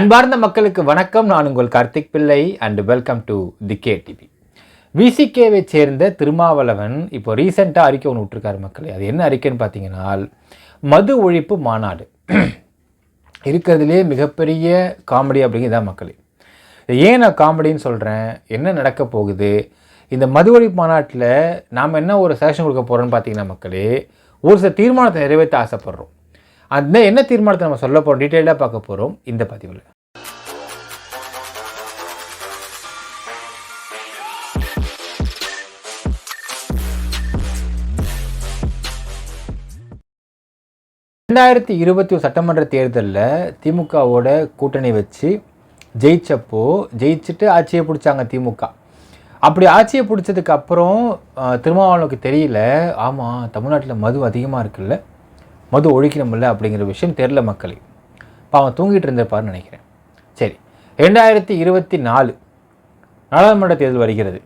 அன்பார்ந்த மக்களுக்கு வணக்கம். நான் உங்கள் Karthik Pillai and welcome to the K TV விசிகேவை சேர்ந்த திருமாவளவன் இப்போ ரீசெண்டாக அறிக்கை ஒன்று விட்டுருக்காரு மக்களே. அது என்ன அறிக்கைன்னு பார்த்தீங்கன்னா மது ஒழிப்பு மாநாடு. இருக்கிறதுலே மிகப்பெரிய காமெடி அப்படிங்கிறதான் மக்களே. ஏன் நான் காமெடின்னு சொல்கிறேன் என்ன நடக்க போகுது? இந்த மது ஒழிப்பு மாநாட்டில் நாம் என்ன ஒரு சஜஷன் கொடுக்க போகிறோன்னு பார்த்தீங்கன்னா மக்களே ஒரு சில தீர்மானத்தை நிறைவேற்ற ஆசைப்பட்றோம். அந்த என்ன தீர்மானத்தை நம்ம சொல்ல போகிறோம் டீட்டெயிலாக பார்க்க போகிறோம் இந்த பதிவில். ரெண்டாயிரத்தி இருபத்தி ஒரு சட்டமன்ற தேர்தலில் திமுகவோட கூட்டணி வச்சு ஜெயிச்சப்போ ஜெயிச்சுட்டு ஆட்சியை பிடிச்சாங்க திமுக. அப்படி ஆட்சியை பிடிச்சதுக்கு அப்புறம் தெரியல ஆமாம் தமிழ்நாட்டில் மது அதிகமாக இருக்குல்ல. மது ஒழிக்கணும்ல அப்படிங்கிற விஷயம் தெரில மக்களுக்கு பாவன் தூங்கிட்டு இருந்திருப்பார்னு நினைக்கிறேன். சரி ரெண்டாயிரத்தி இருபத்தி நாலு நாடாளுமன்ற தேர்தல் வருகிறது.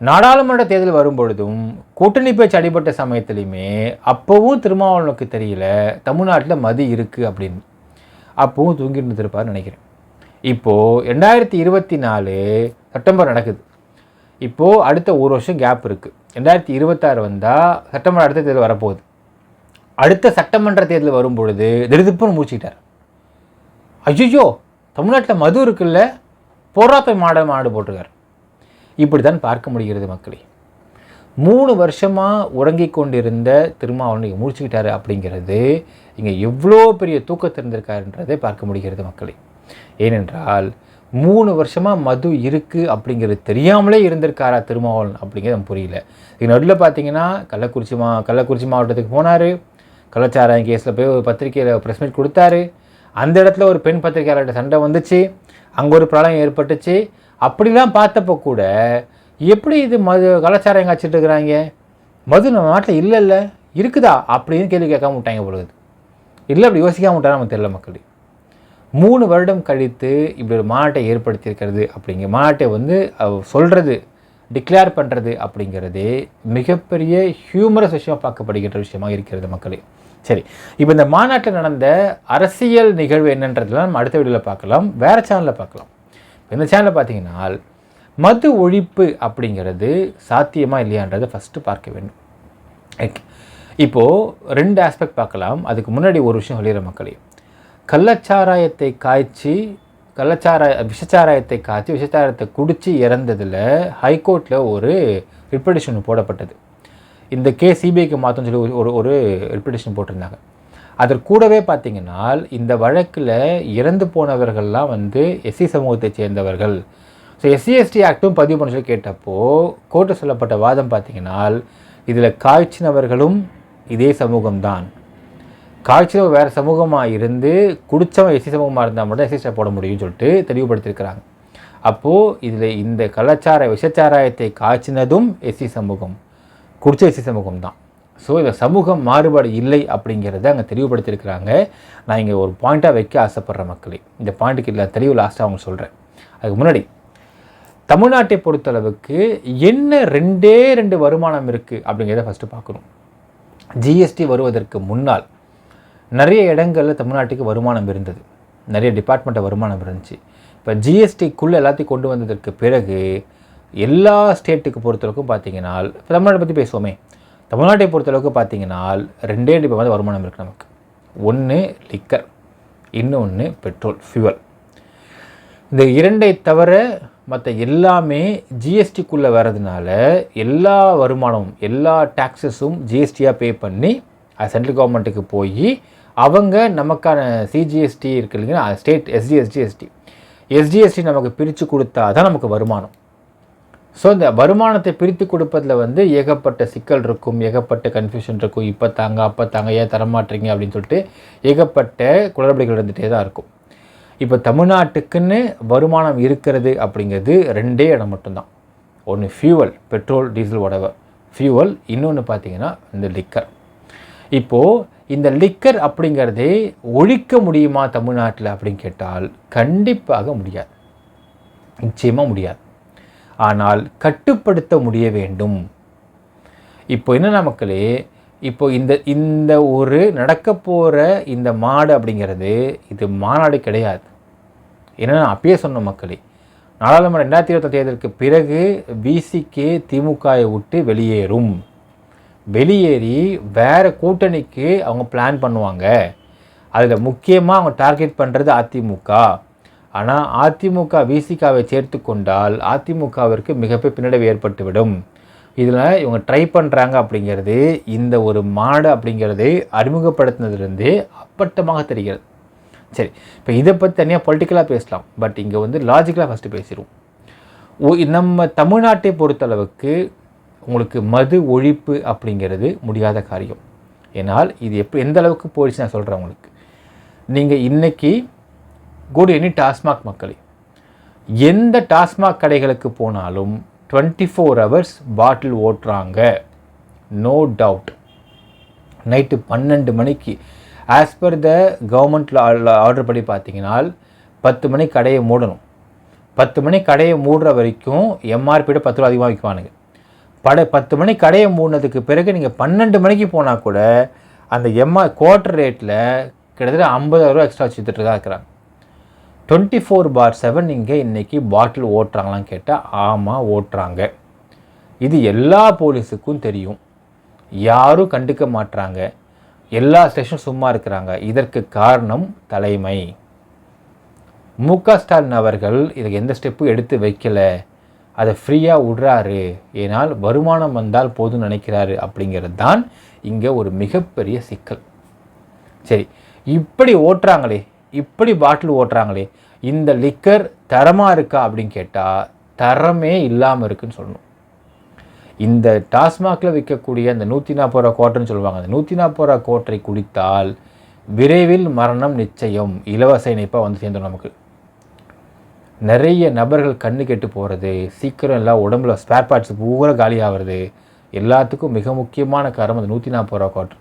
நாடாளுமன்ற தேர்தல் வரும்பொழுதும் கூட்டணி பேச்சு அடிபட்ட சமயத்துலையுமே அப்போவும் திருமாவளவனுக்கு தெரியல தமிழ்நாட்டில் மது இருக்குது அப்படின்னு. அப்போவும் தூங்கிட்டு இருந்திருப்பாருன்னு நினைக்கிறேன். இப்போது ரெண்டாயிரத்தி இருபத்தி நாலு செப்டம்பர் நடக்குது. இப்போது அடுத்த ஒரு வருஷம் கேப் இருக்குது ரெண்டாயிரத்தி இருபத்தாறு வந்தால் செப்டம்பர் அடுத்த தேர்தல் வரப்போகுது. அடுத்த சட்டமன்ற தேர்தல் வரும் பொழுது திடுதிப்புன்னு மூச்சுக்கிட்டார் தமிழ்நாட்டில் மது இருக்குல்ல போராப்பை மாட மாடு போட்டிருக்கார். இப்படி தான் பார்க்க முடிகிறது மக்களே. மூணு வருஷமாக உறங்கிக் கொண்டிருந்த திருமாவளவன் இங்கே முடிச்சுக்கிட்டாரு அப்படிங்கிறது இங்கே எவ்வளோ பெரிய தூக்கத்தில் இருந்திருக்காருன்றதை பார்க்க முடிகிறது மக்களே. ஏனென்றால் மூணு வருஷமாக மது இருக்குது அப்படிங்கிறது தெரியாமலே இருந்திருக்காரா திருமாவளவன் அப்படிங்கிறது புரியல. இது நடுவில் பார்த்தீங்கன்னா கள்ளக்குறிச்சி மா கள்ளக்குறிச்சி மாவட்டத்துக்கு போனார். கள்ளச்சாராயம் கேஸில் போய் ஒரு பத்திரிக்கையில் ப்ரெஸ் மீட் கொடுத்தாரு. அந்த இடத்துல ஒரு பெண் பத்திரிகையாளர்கிட்ட சண்டை வந்துச்சு. அங்கே ஒரு பிரளயம் ஏற்பட்டுச்சு. அப்படிலாம் பார்த்தப்போ கூட எப்படி இது மது கலாச்சாரம் காய்ச்சிட்டு இருக்கிறாங்க? மது நம்ம நாட்டில் இல்லைல்ல. இருக்குதா? அப்படின்னு கேள்வி கேட்காம விட்டாங்க பொழுது இல்லை அப்படி யோசிக்காம விட்டா நமக்கு தெரியல மக்கள். மூணு வருடம் கழித்து இப்படி ஒரு மாநாட்டை ஏற்படுத்தியிருக்கிறது அப்படிங்கிற மாநாட்டை வந்து சொல்கிறது டிக்ளேர் பண்ணுறது அப்படிங்கிறது மிகப்பெரிய ஹியூமரஸ் விஷயமாக பார்க்கப்படுகின்ற விஷயமாக இருக்கிறது மக்களே. சரி இப்போ இந்த மாநாட்டில் நடந்த அரசியல் நிகழ்வு என்னன்றதுலாம் நம்ம அடுத்த வீடியோவில் பார்க்கலாம். வேறு சேனலில் பார்க்கலாம். இந்த சேனலில் பார்த்தீங்கன்னா மது ஒழிப்பு அப்படிங்கிறது சாத்தியமாக இல்லையான்றதை ஃபஸ்ட்டு பார்க்க வேண்டும். ஓகே இப்போது ரெண்டு ஆஸ்பெக்ட் பார்க்கலாம். அதுக்கு முன்னாடி ஒரு விஷயம் சொல்லிடுற மக்களே. கள்ளச்சாராயத்தை காய்ச்சி கள்ளச்சாராய விஷச்சாராயத்தை காய்ச்சி விஷச்சாராயத்தை குடித்து இறந்ததில் ஹைகோர்ட்டில் ஒரு ரிப்படிஷன் போடப்பட்டது. இந்த கே சிபிஐக்கு மாற்றம்னு சொல்லி ஒரு- ஒரு ரிப்படிஷன் போட்டிருந்தாங்க. அதற்கு கூடவே பார்த்தீங்கன்னா இந்த வழக்கில் இறந்து போனவர்கள்லாம் வந்து எஸ்சி சமூகத்தை சேர்ந்தவர்கள். ஸோ எஸ்சி எஸ்டி ஆக்டும் பதிவு பண்ண சொல்லி கேட்டப்போ கோர்ட்டு சொல்லப்பட்ட வாதம் பார்த்தீங்கன்னா இதில் காய்ச்சினவர்களும் இதே சமூகம்தான். காய்ச்சல் வேறு சமூகமாக இருந்து குடித்தவன் எஸ்சி சமூகமாக இருந்தால் மட்டும் எஸ்சி போட முடியும்னு சொல்லிட்டு தெளிவுபடுத்தியிருக்கிறாங்க. அப்போது இதில் இந்த கலாச்சார விஷச்சாராயத்தை காய்ச்சினதும் எஸ்சி சமூகம். குடிச்ச எஸ்சி சமூகம் தான் ஸோ இதில் சமூகம் மாறுபாடு இல்லை அப்படிங்கிறத அங்கே தெளிவுபடுத்தியிருக்கிறாங்க. நான் இங்கே ஒரு பாயிண்ட்டாக வைக்க ஆசைப்படுற மக்களே. இந்த பாயிண்ட்டுக்கு இல்லை தெளிவு லாஸ்ட்டாக அவங்க சொல்கிறேன் அதுக்கு முன்னாடி தமிழ்நாட்டை பொறுத்தளவுக்கு என்ன ரெண்டே ரெண்டு வருமானம் இருக்குது அப்படிங்கிறத ஃபஸ்ட்டு பார்க்கணும். ஜிஎஸ்டி வருவதற்கு முன்னால் நிறைய இடங்களில் தமிழ்நாட்டுக்கு வருமானம் இருந்தது. நிறைய டிபார்ட்மெண்ட்டை வருமானம் இருந்துச்சு. இப்போ ஜிஎஸ்டிக்குள்ளே எல்லாத்தையும் கொண்டு வந்ததற்கு பிறகு எல்லா ஸ்டேட்டுக்கு பொறுத்தளவுக்கும் பார்த்தீங்கன்னா இப்போ தமிழ்நாட்டை பற்றி பேசுவோமே. தமிழ்நாட்டை பொறுத்தளவுக்கு பார்த்தீங்கன்னா ரெண்டே ரெண்டு வந்து வருமானம் இருக்குது நமக்கு. ஒன்று லிக்கர் இன்னொன்று பெட்ரோல் ஃபியூவல் இந்த இரண்டை தவிர மற்ற எல்லாமே ஜிஎஸ்டிக்குள்ளே வர்றதுனால எல்லா வருமானமும் எல்லா டேக்ஸஸும் ஜிஎஸ்டியாக பே பண்ணி அது சென்ட்ரல் கவர்மெண்ட்டுக்கு போய் அவங்க நமக்கான சிஜிஎஸ்டி இருக்கு இல்லைங்களா? ஸ்டேட் எஸ்ஜிஎஸ்டிஎஸ்டி எஸ்டிஎஸ்டி நமக்கு பிரித்து கொடுத்தா தான் நமக்கு வருமானம். ஸோ இந்த வருமானத்தை பிரித்து கொடுப்பதில் வந்து ஏகப்பட்ட சிக்கல் இருக்கும் ஏகப்பட்ட கன்ஃபியூஷன் இருக்கும். இப்போ தாங்க அப்போ தாங்க ஏன் தரமாட்டீங்க அப்படின்னு சொல்லிட்டு ஏகப்பட்ட குளறுபடிகள் இருந்துகிட்டே தான் இருக்கும். இப்போ தமிழ்நாட்டுக்குன்னு வருமானம் இருக்கிறது அப்படிங்கிறது ரெண்டே இடம் மட்டும்தான். ஒன்று ஃபியூவல் பெட்ரோல் டீசல் உடவை ஃபியூவல் இன்னொன்று பார்த்தீங்கன்னா இந்த லிக்கர் இப்போது இந்த லிக்கர் அப்படிங்கிறதே ஒழிக்க முடியுமா தமிழ்நாட்டில் அப்படின்னு கேட்டால் கண்டிப்பாக முடியாது. நிச்சயமாக முடியாது. ஆனால் கட்டுப்படுத்த முடிய வேண்டும். இப்போ என்ன மக்களே இப்போ இந்த இந்த ஒரு நடக்க போகிற இந்த மாடு அப்படிங்கிறது இது மாநாடு கிடையாது. என்னென்னா அப்பயே சொன்ன மக்களே நாடாளுமன்ற ரெண்டாயிரத்தி இருபத்தி தேர்தலுக்கு பிறகு விசிகே திமுகவை விட்டு வெளியேறும். வெளியேறி வேறு கூட்டணிக்கு அவங்க பிளான் பண்ணுவாங்க. அதில் முக்கியமாக அவங்க டார்கெட் பண்ணுறது அதிமுக. ஆனால் அதிமுக விசிகாவை சேர்த்து கொண்டால் அதிமுகவிற்கு மிகப்பெரிய பின்னடைவு ஏற்பட்டுவிடும். இதில் இவங்க ட்ரை பண்ணுறாங்க அப்படிங்கிறது இந்த ஒரு மாடு அப்படிங்கிறதை அறிமுகப்படுத்தினதுலேருந்து அப்பட்டமாக தெரிகிறது. சரி இப்போ இதை பற்றி தனியாக பொலிட்டிக்கலாக பேசலாம். பட் இங்கே வந்து லாஜிக்கலாக ஃபஸ்ட்டு பேசிடுவோம். நம்ம தமிழ்நாட்டை பொறுத்தளவுக்கு உங்களுக்கு மது ஒழிப்பு அப்படிங்கிறது முடியாத காரியம். ஏன்னால் இது எப்படி எந்த அளவுக்கு போயிடுச்சு நான் சொல்கிறேன் உங்களுக்கு. நீங்கள் இன்றைக்கி குட் எனி டாஸ்மாக் மக்களே. எந்த டாஸ்மாக் கடைகளுக்கு போனாலும் டுவெண்ட்டி ஃபோர் ஹவர்ஸ் பாட்டில் ஓட்டுறாங்க. நோ டவுட் நைட்டு பன்னெண்டு மணிக்கு. As per the government order படி பார்த்தீங்கன்னா பத்து மணி கடையை மூடணும். பத்து மணி கடையை மூடுற வரைக்கும் எம்ஆர்பியோட பத்து ரூபா அதிகமாக விற்குவானுங்க. பட பத்து மணி கடையை மூடினதுக்கு பிறகு நீங்கள் பன்னெண்டு மணிக்கு போனால் கூட அந்த எம்ஆர் குவார்டர் ரேட்டில் கிட்டத்தட்ட ஐம்பதாயிரரூவா எக்ஸ்ட்ரா வச்சுட்டு தான் இருக்கிறாங்க. டுவெண்ட்டி ஃபோர் பார் செவன் இங்கே இன்றைக்கி பாட்டில் ஓட்டுறாங்களான்னு கேட்டால் ஆமாம் ஓட்டுறாங்க. இது எல்லா போலீஸுக்கும் தெரியும். யாரும் கண்டுக்க மாட்டுறாங்க எல்லா ஸ்டேஷனும் சும்மா இருக்கிறாங்க. இதற்கு காரணம் தலைமை. மு க ஸ்டாலின் அவர்கள் இதுக்கு எந்த ஸ்டெப்பும் எடுத்து வைக்கலை. அதை ஃப்ரீயாக விடுறாரு. ஏனால் வருமானம் வந்தால் போதும் நினைக்கிறாரு அப்படிங்கிறது தான் இங்கே ஒரு மிகப்பெரிய சிக்கல். சரி இப்படி ஓட்டுறாங்களே இப்படி பாட்டில் ஓட்டுறாங்களே இந்த லிக்கர் தரமாக இருக்கா அப்படின்னு கேட்டால் தரமே இல்லாமல் இருக்குன்னு சொல்லணும். இந்த டாஸ்மாகில் விற்கக்கூடிய அந்த நூற்றி நாற்பது ரூபா கோட்டைன்னு சொல்லுவாங்க அந்த நூற்றி நாற்பது ரூபா கோட்டை குடித்தால் விரைவில் மரணம் நிச்சயம். இலவச இணைப்பாக வந்து சேர்ந்தோம் நமக்கு. நிறைய நபர்கள் கண்ணு கெட்டு போகிறது சீக்கிரம் எல்லாம் உடம்புல ஸ்பேர் பார்ட்ஸ் பூரா காலியாகிறது எல்லாத்துக்கும் மிக முக்கியமான காரணம் அது நூற்றி நாற்பது ரூபா கோட்டர்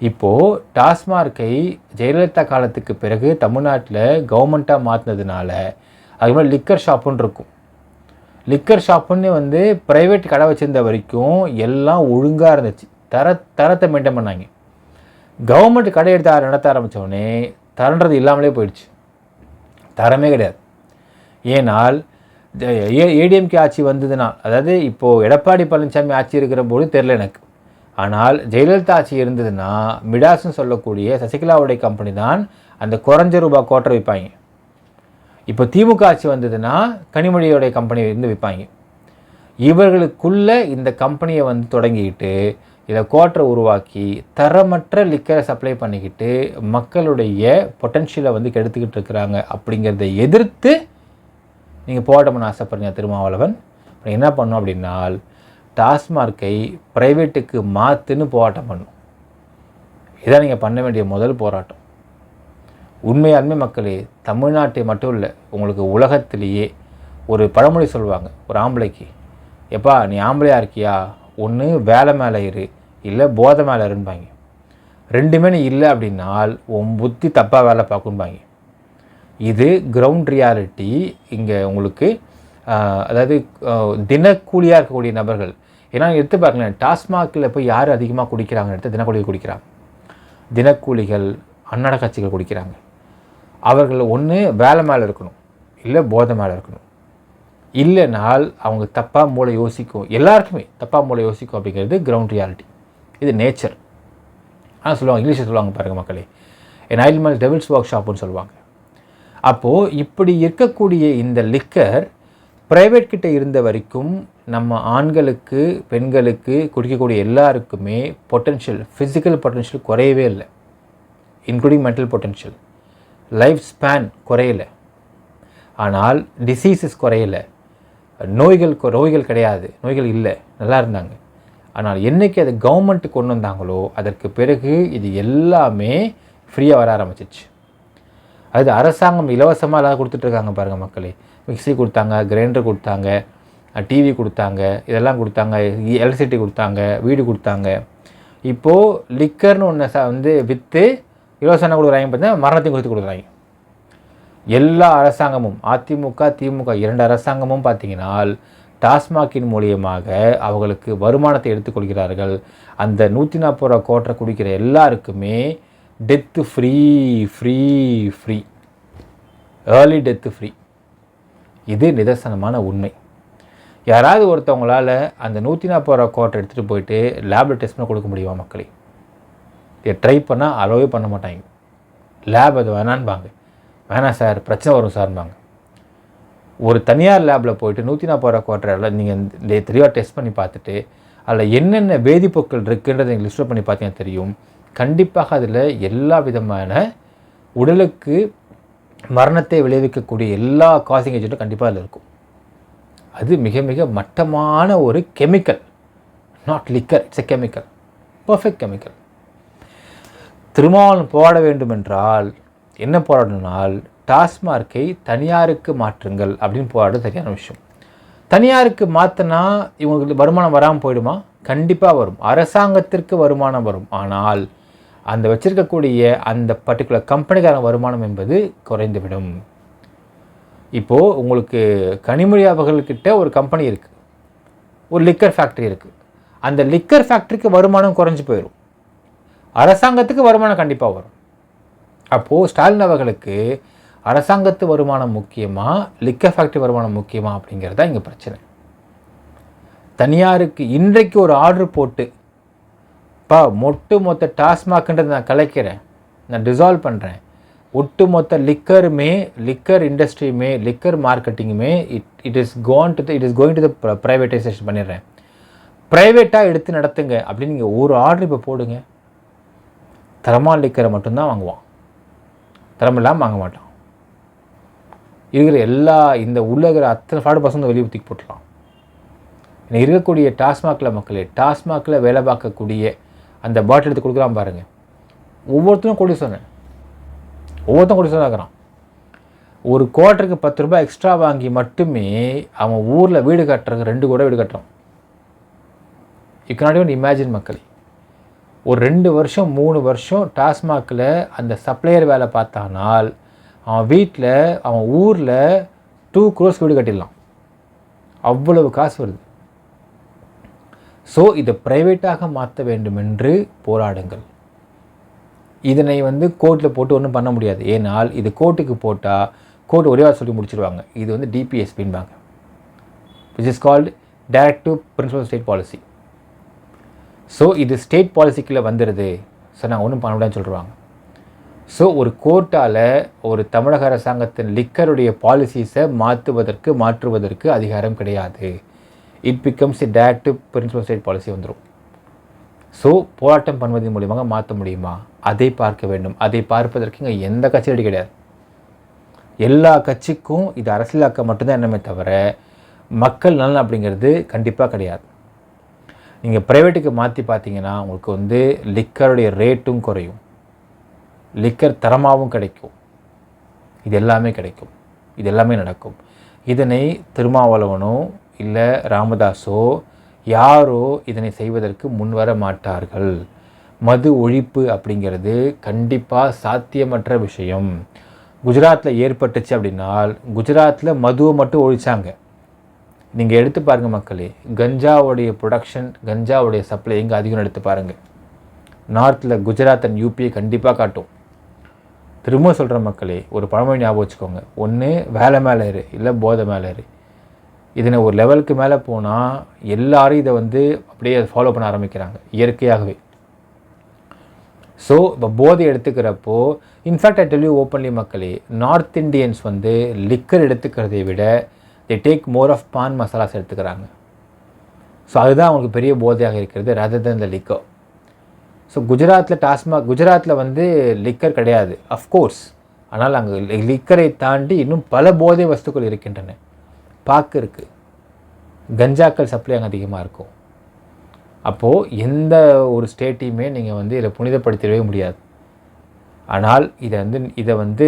இப்போது டாஸ்மார்க்கை ஜெயலலிதா காலத்துக்கு பிறகு தமிழ்நாட்டில் கவர்மெண்ட்டாக மாற்றினதுனால அது மாதிரி லிக்கர் ஷாப்புன்னு இருக்கும். லிக்கர் ஷாப்புன்னு வந்து ப்ரைவேட் கடை வச்சுருந்த வரைக்கும் எல்லாம் ஒழுங்காக இருந்துச்சு. தர தரத்தை மெயின்டைன் பண்ணாங்க. கவர்மெண்ட் கடை எடுத்து நடத்த ஆரம்பித்தோடனே தரன்றது இல்லாமலே போயிடுச்சு. தரமே கிடையாது. ஏனால் ஏடிஎம்கே ஆட்சி வந்ததுனால் அதாவது இப்போது எடப்பாடி பழனிசாமி ஆட்சி இருக்கிற போது தெரில எனக்கு. ஆனால் ஜெயலலிதா ஆட்சி இருந்ததுன்னா மிடாஸ்ன்னு சொல்லக்கூடிய சசிகலாவுடைய கம்பெனி தான் அந்த குறைஞ்ச ரூபாய் கோட்டை வைப்பாங்க. இப்போ திமுக ஆட்சி வந்ததுன்னா கனிமொழியோடைய கம்பெனி இருந்து விற்பாங்க இவர்களுக்குள்ள இந்த கம்பெனியை வந்து தொடங்கிக்கிட்டு இதை கோட்டரை உருவாக்கி தரமற்ற லிக்கரை சப்ளை பண்ணிக்கிட்டு மக்களுடைய பொட்டன்ஷியலை வந்து கெடுத்துக்கிட்டு இருக்கிறாங்க அப்படிங்கிறத எதிர்த்து நீங்கள் போராட்டம்னு ஆசைப்படுறீங்க திருமாவளவன். என்ன பண்ணும் அப்படின்னால் டாஸ்மார்க்கை ப்ரைவேட்டுக்கு மாற்றுன்னு போராட்டம் பண்ணும். இதான் நீங்கள் பண்ண வேண்டிய முதல் போராட்டம். உண்மையாலுமே மக்களே தமிழ்நாட்டை மட்டும் இல்லை உங்களுக்கு உலகத்திலேயே ஒரு பழமொழி சொல்லுவாங்க ஒரு ஆம்பளைக்கு எப்பா நீ ஆம்பளையாக இருக்கியா? ஒன்று வேலை மேலே இரு இல்லை போதை மேலே இருப்பாங்க ரெண்டுமே நீ இல்லை அப்படின்னால் உன் புத்தி தப்பாக வேலை பார்க்கும்பாங்க. இது கிரவுண்ட் ரியாலிட்டி இங்கே உங்களுக்கு அதாவது தினக்கூலியாக இருக்கக்கூடிய நபர்கள். ஏன்னா எடுத்து பாருங்களேன் டாஸ்மாகில் போய் யார் அதிகமாக குடிக்கிறாங்கன்னு எடுத்து தினக்கூலி குடிக்கிறாங்க. தினக்கூலிகள் அன்னட கட்சிகள் குடிக்கிறாங்க. அவர்கள் ஒன்று வேலை மேலே இருக்கணும். இல்லை போதை மேலே இருக்கணும். இல்லைனால் அவங்க தப்பாக மூளை யோசிக்கும். எல்லாருக்குமே தப்பாக மூளை யோசிக்கும் அப்படிங்கிறது கிரவுண்ட் ரியாலிட்டி இது நேச்சர் ஆனால் சொல்லுவாங்க இங்கிலீஷில் சொல்லுவாங்க பாருங்கள் மக்களே. என் ஐல்மல் டெவில்ஸ் ஒர்க் ஷாப்னு சொல்லுவாங்க. அப்போது இப்படி இருக்கக்கூடிய இந்த லிக்கர் ப்ரைவேட் கிட்ட இருந்த வரைக்கும் நம்ம ஆண்களுக்கு பெண்களுக்கு குடிக்கக்கூடிய எல்லாருக்குமே பொட்டென்ஷியல் ஃபிசிக்கல் பொட்டென்ஷியல் குறையவே இல்லை. Including mental potential life span குறையலை. ஆனால் டிசீசஸ் குறையலை. நோய்கள் நோய்கள் கிடையாது. நோய்கள் இல்லை. நல்லா இருந்தாங்க. ஆனால் என்றைக்கு அதை கவர்மெண்ட் கொண்டு வந்தாங்களோ அதற்கு பிறகு இது எல்லாமே ஃப்ரீயாக வர ஆரம்பிச்சிச்சு. அது அரசாங்கம் இலவசமாக எல்லாம் கொடுத்துட்ருக்காங்க பாருங்கள் மக்களே. மிக்சி கொடுத்தாங்க கிரைண்டர் கொடுத்தாங்க டிவி கொடுத்தாங்க இதெல்லாம் கொடுத்தாங்க எலக்ட்ரிசிட்டி கொடுத்தாங்க வீடு கொடுத்தாங்க. இப்போது லிக்கர்னு ஒன்று ச வந்து விற்று இலவசம் கொடுக்குறாங்க பார்த்தீங்கன்னா மரணத்தையும் கொடுத்து கொடுக்குறாங்க. எல்லா அரசாங்கமும் அதிமுக திமுக இரண்டு அரசாங்கமும் பார்த்தீங்கன்னா டாஸ்மாகின் மூலியமாக அவர்களுக்கு வருமானத்தை எடுத்துக்கொள்கிறார்கள் அந்த நூற்றி நாற்பது ரூபா கோட்டை குடிக்கிற எல்லாருக்குமே death free free free early death free இது நிதர்சனமான உண்மை. யாராவது ஒருத்தவங்களால் அந்த நூற்றி நாற்பது ரூபா கோட்டை எடுத்துகிட்டு போயிட்டு லேபில் டெஸ்ட் பண்ண கொடுக்க முடியுமா மக்களே? இதை ட்ரை பண்ணால் அளவே பண்ண மாட்டாங்க. லேப் அது வேணான்பாங்க வேணாம் சார் பிரச்சனை வரும் சார்பாங்க ஒரு தனியார் லேபில் போயிட்டு நூற்றி நாற்பது ரூபா குவார்டரில் நீங்கள் தெளிவாக டெஸ்ட் பண்ணி பார்த்துட்டு அதில் என்னென்ன வேதிப்பொருட்கள் இருக்குன்றதை நீங்கள் லிஸ்ட் பண்ணி பார்த்தீங்கன்னா தெரியும். கண்டிப்பாக அதில் எல்லா விதமான உடலுக்கு மரணத்தை விளைவிக்கக்கூடிய எல்லா காசிங் ஏஜென்ட்டும் கண்டிப்பாக அதில் இருக்கும். அது மிக மிக மட்டமான ஒரு chemical. Not liquor it's a chemical perfect chemical Thirumavalavan போராட வேண்டும் என்றால் என்ன போராடணும்னால் டாஸ்மார்க்கை தனியாருக்கு மாற்றுங்கள் அப்படின்னு போராடுறது சரியான விஷயம். தனியாருக்கு மாற்றினா இவங்களுக்கு வருமானம் வராமல் போயிடுமா? கண்டிப்பாக வரும். அரசாங்கத்திற்கு வருமானம் வரும். ஆனால் அந்த வச்சிருக்கக்கூடிய அந்த பர்டிகுலர் கம்பெனிக்கான வருமானம் என்பது குறைந்துவிடும். இப்போது உங்களுக்கு கனிமொழி அவர்கள்கிட்ட ஒரு கம்பெனி இருக்குது ஒரு லிக்கர் ஃபேக்ட்ரி இருக்குது அந்த லிக்கர் ஃபேக்ட்ரிக்கு வருமானம் குறைஞ்சி போயிடும் அரசாங்கத்துக்கு வருமானம் கண்டிப்பாக வரும். அப்போது ஸ்டாலின் அவர்களுக்கு அரசாங்கத்து வருமானம் முக்கியமாக லிக்கர் ஃபேக்ட்ரி வருமானம் முக்கியமாக அப்படிங்கிறது தான் இங்கே பிரச்சனை. தனியாருக்கு இன்றைக்கு ஒரு ஆர்டர் போட்டு பா மொட்டு மொத்த டாஸ்மாக்ன்றதை நான் கலைக்கிறேன். நான் டிசால்வ் பண்ணுறேன் ஒட்டு மொத்த லிக்கருமே லிக்கர் இண்டஸ்ட்ரியுமே liquor மார்க்கெட்டிங்குமே it it is gone to the it is going to the privatisation பண்ணிடுறேன். ப்ரைவேட்டாக எடுத்து நடத்துங்க அப்படின்னு நீங்கள் ஒரு ஆர்டர் இப்போ போடுங்க. தரமான லிக்கரை மட்டும்தான் வாங்குவான். தரமில்லாமல் வாங்க மாட்டான். இருக்கிற எல்லா இந்த உள்ளகிற அத்தனை ஃபாடு பசங்க வெளியே ஊற்றி போட்டுடலாம். இருக்கக்கூடிய டாஸ்மாகில் மக்களே டாஸ்மாகில் வேலை பார்க்கக்கூடிய அந்த பாட்டில் எடுத்து கொடுக்குறான் பாருங்கள் ஒவ்வொருத்தரும் கொடி சொன்னேன். ஒவ்வொருத்தரும் கொடி சொன்னாக்கிறான் ஒரு கோட்டருக்கு பத்து ரூபாய் எக்ஸ்ட்ரா வாங்கி மட்டுமே அவன் ஊரில் வீடு கட்டுறதுக்கு ரெண்டு கூட வீடு கட்டுறான். இக்கனாடி கனாட் இமேஜின் மக்களே. ஒரு ரெண்டு வருஷம் மூணு வருஷம் டாஸ்மாகில் அந்த சப்ளையர் வேலை பார்த்தானால் அவன் வீட்டில் அவன் ஊரில் டூ க்ரோஸ் வீடு கட்டிடலாம். அவ்வளவு காசு வருது. ஸோ இதை ப்ரைவேட்டாக மாற்ற வேண்டும் என்று போராடுங்கள். இதனை வந்து கோர்ட்டில் போட்டு ஒன்றும் பண்ண முடியாது. ஏனால் இது கோர்ட்டுக்கு போட்டால் கோர்ட் ஒரே வாரம் சொல்லி முடிச்சிருவாங்க. இது வந்து டிபிஎஸ்பின்பாங்க which is called directive principle state policy so இது ஸ்டேட் பாலிசிக்குள்ளே வந்துடுது ஸோ நாங்கள் ஒன்றும் பண்ண முடியாதுன்னு சொல்லிடுவாங்க ஸோ ஒரு கோர்ட்டால் ஒரு தமிழக அரசாங்கத்தின் லிக்கருடைய பாலிசிஸை மாற்றுவதற்கு மாற்றுவதற்கு அதிகாரம் கிடையாது. It becomes a directive principle state policy வந்துடும் ஸோ போராட்டம் பண்ணுவதன் மூலியமாக மாற்ற முடியுமா? அதை பார்க்க வேண்டும். அதை பார்ப்பதற்கு இங்கே எந்த கட்சியும் கிடையாது. எல்லா கட்சிக்கும் இது அரசியலாக்க மட்டும்தான் என்னமே தவிர மக்கள் நலன் அப்படிங்கிறது கண்டிப்பாக கிடையாது. நீங்கள் ப்ரைவேட்டுக்கு மாற்றி பார்த்தீங்கன்னா உங்களுக்கு வந்து லிக்கருடைய ரேட்டும் குறையும். லிக்கர் தரமாகவும் கிடைக்கும். இது எல்லாமே கிடைக்கும். இது எல்லாமே நடக்கும். இதனை திருமாவளவனும் இல்லை ராமதாஸோ யாரோ இதனை செய்வதற்கு முன்வர மாட்டார்கள். மது ஒழிப்பு அப்படிங்கிறது கண்டிப்பாக சாத்தியமற்ற விஷயம். குஜராத்தில் ஏற்பட்டுச்சு அப்படின்னால் குஜராத்தில் மதுவை மட்டும் ஒழிச்சாங்க. நீங்கள் எடுத்து பாருங்கள் மக்களே கஞ்சாவுடைய ப்ரொடக்ஷன் கஞ்சாவுடைய சப்ளை எங்கே அதிகம் எடுத்து பாருங்கள் நார்த்தில் குஜராத் அண்ட் யூபியை கண்டிப்பாக காட்டும். திரும்ப சொல்கிற மக்களே ஒரு பழமொழி ஞாபகம் வச்சுக்கோங்க. ஒன்று வேலை மேலே இரு இல்லை போதை மேலே இரு இதனை ஒரு லெவலுக்கு மேலே போனால் எல்லாரும் இதை வந்து அப்படியே ஃபாலோ பண்ண ஆரம்பிக்கிறாங்க இயற்கையாகவே. ஸோ இப்போ போதை எடுத்துக்கிறப்போ in fact I tell you openly மக்களே நார்த் இந்தியன்ஸ் வந்து லிக்கர் எடுத்துக்கிறதை விட they take more of paan masalas எடுத்துக்கிறாங்க. ஸோ அதுதான் அவங்களுக்கு பெரிய போதையாக இருக்கிறது rather than the liquor so குஜராத்தில் டாஸ்மாக் குஜராத்தில் வந்து லிக்கர் கிடையாது அஃப்கோர்ஸ் ஆனால் அங்கே லிக்கரை தாண்டி இன்னும் பல போதை வஸ்துக்கள் இருக்கின்றன. பாக்கு இருக்குது கஞ்சாக்கள் சப்ளை அங்கே அதிகமாக இருக்கும். அப்போது எந்த ஒரு ஸ்டேட்டையுமே நீங்கள் வந்து இதை புனிதப்படுத்திடவே முடியாது. ஆனால் இதை வந்து இதை வந்து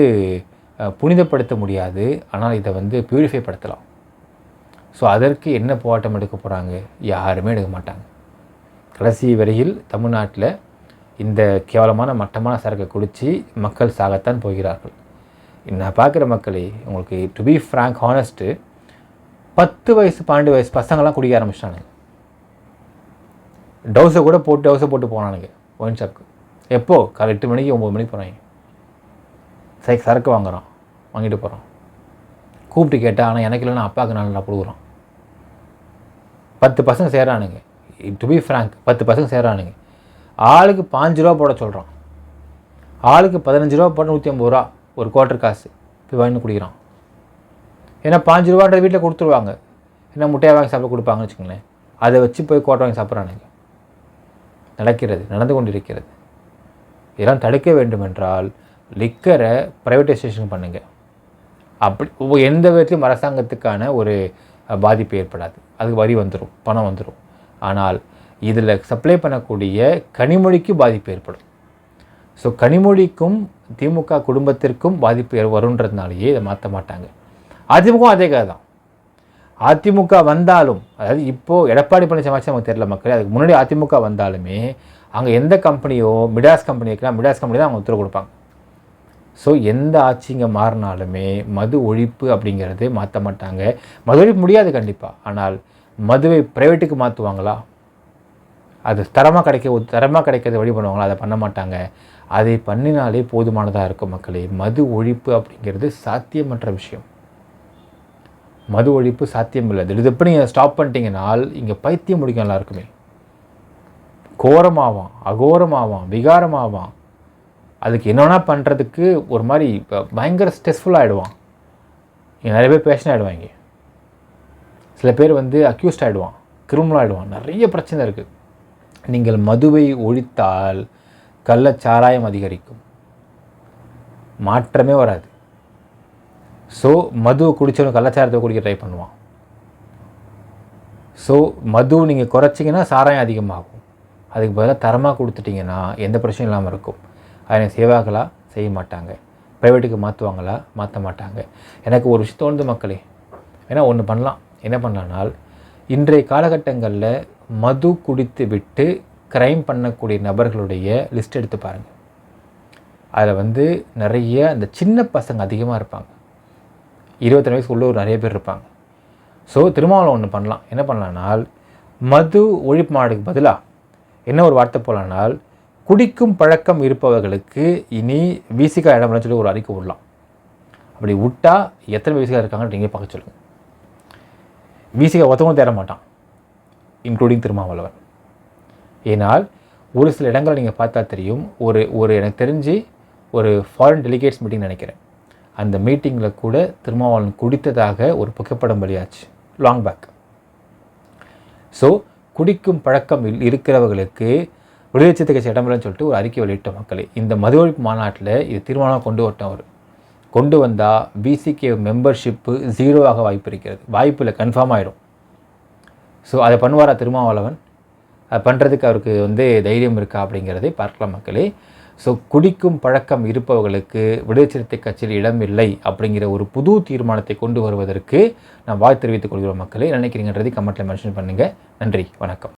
புனிதப்படுத்த முடியாது. ஆனால் இதை வந்து பியூரிஃபை படுத்தலாம். ஸோ அதற்கு என்ன போராட்டம் எடுக்க போகிறாங்க யாருமே எடுக்க மாட்டாங்க. கடைசி வரையில் தமிழ்நாட்டில் இந்த கேவலமான மட்டமான சரக்கை குடித்து மக்கள் சாகத்தான் போகிறார்கள். நான் பார்க்குற மக்களே உங்களுக்கு டு பி ஃப்ராங்க் ஹானஸ்ட்டு பத்து வயசு பன்னெண்டு வயசு பசங்கள்லாம் குடிக்க ஆரம்பிச்சிட்டானுங்க. டவுஸை கூட போட்டு டவுஸை போட்டு போனானுங்க ஒயின் ஷாப்க்கு எப்போது காலை எட்டு மணிக்கு ஒம்பது மணிக்கு போகிறாங்க சரி சரக்கு வாங்குகிறோம் வாங்கிட்டு போகிறோம் கூப்பிட்டு கேட்டால் ஆனால் எனக்கு இல்லைன்னா அப்பாவுக்கு நான் நல்லா கொடுக்குறோம். பத்து பசங்க சேரானுங்க டு பி ஃப்ராங்க் பத்து பசங்க சேரானுங்க ஆளுக்கு பாஞ்சு ரூபா போட சொல்கிறோம் ஆளுக்கு பதினஞ்சு ரூபா போட்டு நூற்றி ஐம்பது ரூபா ஒரு குவார்ட்டர் காசு. போய் வாங்கி குடிக்கிறான். ஏன்னா பாஞ்சு ரூபான்ற வீட்டில் கொடுத்துருவாங்க. ஏன்னா முட்டையை வாங்கி சாப்பிட கொடுப்பாங்கன்னு வச்சுக்கோங்களேன். அதை வச்சு போய் கோட்டை வாங்கி சாப்பிட்றானுங்க நடக்கிறது நடந்து கொண்டிருக்கிறது. இதெல்லாம் தடுக்க வேண்டுமென்றால் லிக்கரை ப்ரைவேட்டைசேஷன் பண்ணுங்கள் அப்படி எந்த விதத்திலும் அரசாங்கத்துக்கான ஒரு பாதிப்பு ஏற்படாது. அதுக்கு வரி வந்துடும் பணம் வந்துடும் ஆனால் இதில் சப்ளை பண்ணக்கூடிய கனிமொழிக்கு பாதிப்பு ஏற்படும். ஸோ கனிமொழிக்கும் திமுக குடும்பத்திற்கும் பாதிப்பு வருன்றதுனாலேயே இதை மாற்ற மாட்டாங்க. அதிமுகவும் அதே கதை தான் அதிமுக வந்தாலும் அதாவது இப்போது எடப்பாடி பழனிசாமி நமக்கு தெரியல மக்கள் அதுக்கு முன்னாடி அதிமுக வந்தாலுமே அங்கே எந்த கம்பெனியோ மிடாஸ் கம்பெனி வைக்கலாம் மிடாஸ் கம்பெனி தான் அவங்க உத்தரவு கொடுப்பாங்க. ஸோ எந்த ஆட்சி இங்கே மாறினாலுமே மது ஒழிப்பு அப்படிங்கிறது மாற்ற மாட்டாங்க. மது ஒழிப்பு முடியாது கண்டிப்பாக ஆனால் மதுவை ப்ரைவேட்டுக்கு மாற்றுவாங்களா அது தரமாக கிடைக்க தரமாக கிடைக்கிறது வழி பண்ணுவாங்களா? அதை பண்ண மாட்டாங்க. அதை பண்ணினாலே போதுமானதாக இருக்கும் மக்களே. மது ஒழிப்பு அப்படிங்கிறது சாத்தியமற்ற விஷயம். மது ஒழிப்பு சாத்தியம் இல்லை இது எப்படி நீங்கள் ஸ்டாப் பண்ணிட்டீங்கனால் இங்கே பைத்தியம் முடிக்கும் எல்லாருக்குமே. கோரமாவான் அகோரமாவான் விகாரமாவான். அதுக்கு என்னென்னா பண்ணுறதுக்கு ஒரு மாதிரி பயங்கர ஸ்ட்ரெஸ்ஃபுல்லாக ஆகிடுவான் இங்கே நிறைய பேர் பேஷன் ஆகிடுவாங்க சில பேர் வந்து அக்யூஸ்ட் ஆகிடுவான் கிரிமினல் ஆகிடுவான் நிறைய பிரச்சனை இருக்குது நீங்கள் மதுவை ஒழித்தால் கள்ளச்சாராயம் அதிகரிக்கும். மாற்றமே வராது. ஸோ மதுவை குடித்தவன் கள்ளச்சாரத்தை குடிக்க ட்ரை பண்ணுவான். ஸோ மது நீங்கள் குறைச்சிங்கன்னா சாராயம் அதிகமாகும். அதுக்கு பதிலாக தரமாக கொடுத்துட்டிங்கன்னா எந்த பிரச்சனையும் இல்லாமல் இருக்கும். அதை செய்வாங்களா செய்ய மாட்டாங்க. ப்ரைவேட்டுக்கு மாற்றுவாங்களா மாற்ற மாட்டாங்க. எனக்கு ஒரு விஷயம் தோணுது மக்களே. ஏன்னா ஒன்று பண்ணலாம். என்ன பண்ணலானால் இன்றைய காலகட்டங்களில் மது குடித்து விட்டு க்ரைம் பண்ணக்கூடிய நபர்களுடைய லிஸ்ட் எடுத்து பாருங்கள் அதில் வந்து நிறைய அந்த சின்ன பசங்க அதிகமாக இருப்பாங்க. இருபத்தஞ்சு வயசு உள்ளூர் நிறைய பேர் இருப்பாங்க. ஸோ திருமாவளம் ஒன்று பண்ணலாம். என்ன பண்ணலான்னால் மது ஒழிப்பு மாடுக்கு பதிலாக என்ன ஒரு வார்த்தை போகலானால் குடிக்கும் பழக்கம் இருப்பவர்களுக்கு இனி வீசிக்கா இடம்னு சொல்லி ஒரு அறிக்கை விடலாம். அப்படி விட்டால் எத்தனை வீசிக்கா இருக்காங்கன்னு நீங்கள் பார்க்க சொல்லுங்கள் வீசிக்கா ஒருத்தவங்களும் தேட மாட்டான் இன்க்ளூடிங் திருமாவளவன். ஏனால் ஒரு சில இடங்களை நீங்கள் பார்த்தா தெரியும். ஒரு ஒரு எனக்கு தெரிஞ்சு ஒரு ஃபாரின் டெலிகேட்ஸ் மீட்டிங் நினைக்கிறேன். அந்த மீட்டிங்கில் கூட திருமாவளவன் குடித்ததாக ஒரு புகைப்படம் வழியாச்சு லாங் பேக் ஸோ குடிக்கும் பழக்கம் இருக்கிறவர்களுக்கு விடுதலை சித்த கட்சி சொல்லிட்டு ஒரு அறிக்கை வெளியிட்ட மக்களே இந்த மது ஒழிப்பு மாநாட்டில் இது தீர்மானம் கொண்டு வரட்டும் அவர் கொண்டு வந்தால் பிசிகே மெம்பர்ஷிப்பு ஜீரோவாக வாய்ப்பு இருக்கிறது. வாய்ப்பில் கன்ஃபார்ம் ஆகிடும் ஸோ அதை பண்ணுவாரா திருமாவளவன்? அதை பண்ணுறதுக்கு அவருக்கு வந்து தைரியம் இருக்கா அப்படிங்கிறதை பார்க்கலாம் மக்களே. ஸோ குடிக்கும் பழக்கம் இருப்பவர்களுக்கு விடுதலை சிறுத்தை கட்சியில் இடம் இல்லை அப்படிங்கிற ஒரு புது தீர்மானத்தை கொண்டு வருவதற்கு நான் வாழ்த்து தெரிவித்துக் கொள்கிறோம் மக்களே. நினைக்கிறீங்கன்றதை கமெண்ட்டில் மென்ஷன் பண்ணுங்கள் நன்றி. வணக்கம்.